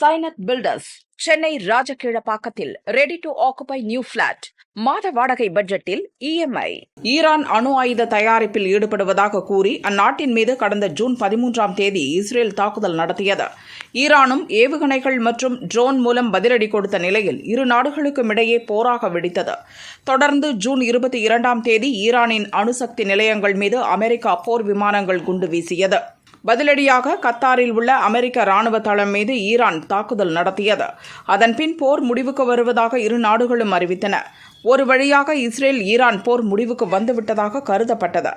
Sainath builders Chennai ராஜகீழப்பாக்கத்தில் ready to occupy new flat மாத வாடகை பட்ஜெட்டில் இஎம்ஐ ஈரான் அணு ஆயுத தயாரிப்பில் ஈடுபடுவதாக கூறி அந்நாட்டின் மீது கடந்த ஜூன் பதிமூன்றாம் தேதி இஸ்ரேல் தாக்குதல் நடத்தியது. ஈரானும் ஏவுகணைகள் மற்றும் ட்ரோன் மூலம் பதிலடி கொடுத்த நிலையில் இரு நாடுகளுக்கும் இடையே போராக வெடித்தது. தொடர்ந்து ஜூன் இருபத்தி இரண்டாம் தேதி ஈரானின் அணுசக்தி நிலையங்கள் மீது அமெரிக்கா போர் விமானங்கள் குண்டு வீசியது. பதிலடியாக கத்தாரில் உள்ள அமெரிக்க ராணுவ தளம் மீது ஈரான் தாக்குதல் நடத்தியது. அதன்பின் போர் முடிவுக்கு வருவதாக இரு நாடுகளும் அறிவித்தன. ஒரு வழியாக இஸ்ரேல் ஈரான் போர் முடிவுக்கு வந்துவிட்டதாக கருதப்பட்டது.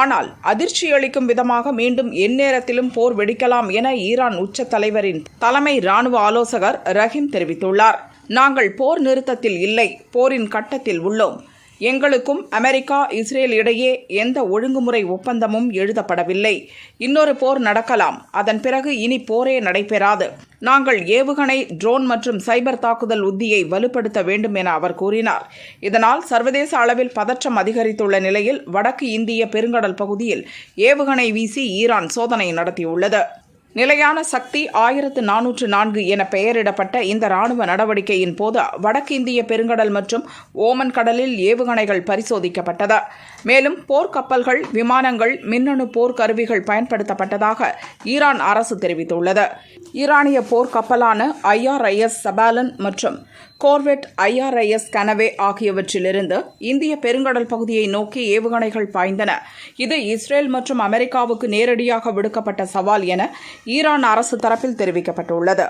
ஆனால் அதிர்ச்சியளிக்கும் விதமாக மீண்டும் எந்நேரத்திலும் போர் வெடிக்கலாம் என ஈரான் உச்ச தலைவரின் தலைமை ராணுவ ஆலோசகர் ரஹீம் தெரிவித்துள்ளார். நாங்கள் போர் நிறுத்தத்தில் இல்லை போரின் கட்டத்தில் உள்ளோம். எங்களுக்கும் அமெரிக்கா இஸ்ரேல் இடையே எந்த ஒழுங்குமுறை ஒப்பந்தமும் எழுதப்படவில்லை. இன்னொரு போர் நடக்கலாம். அதன் பிறகு இனி போரே நடைபெறாது. நாங்கள் ஏவுகணை ட்ரோன் மற்றும் சைபர் தாக்குதல் உத்தியை வலுப்படுத்த வேண்டும் என அவர் கூறினார். இதனால் சர்வதேச அளவில் பதற்றம் அதிகரித்துள்ள நிலையில் வடக்கு இந்திய பெருங்கடல் பகுதியில் ஏவுகணை வீசி ஈரான் சோதனை நடத்தியுள்ளது. நிலையான சக்தி ஆயிரத்து நானூற்று நான்கு என பெயரிடப்பட்ட இந்த ராணுவ நடவடிக்கையின் போது வடக்கு இந்திய பெருங்கடல் மற்றும் ஓமன் கடலில் ஏவுகணைகள் பரிசோதிக்கப்பட்டது. மேலும் போர்க்கப்பல்கள் விமானங்கள் மின்னணு போர்க்கருவிகள் பயன்படுத்தப்பட்டதாக ஈரான் அரசு தெரிவித்துள்ளது. ஈரானிய போர்க்கப்பலான ஐஆர்ஐஎஸ் சபாலன் மற்றும் கோர்வெட் ஐஆர்ஐஎஸ் கனவே ஆகியவற்றிலிருந்து இந்திய பெருங்கடல் பகுதியை நோக்கி ஏவுகணைகள் பாய்ந்தன. இது இஸ்ரேல் மற்றும் அமெரிக்காவுக்கு நேரடியாக விடுக்கப்பட்ட சவால் என ஈரான் அரசு தரப்பில் தெரிவிக்கப்பட்டுள்ளது.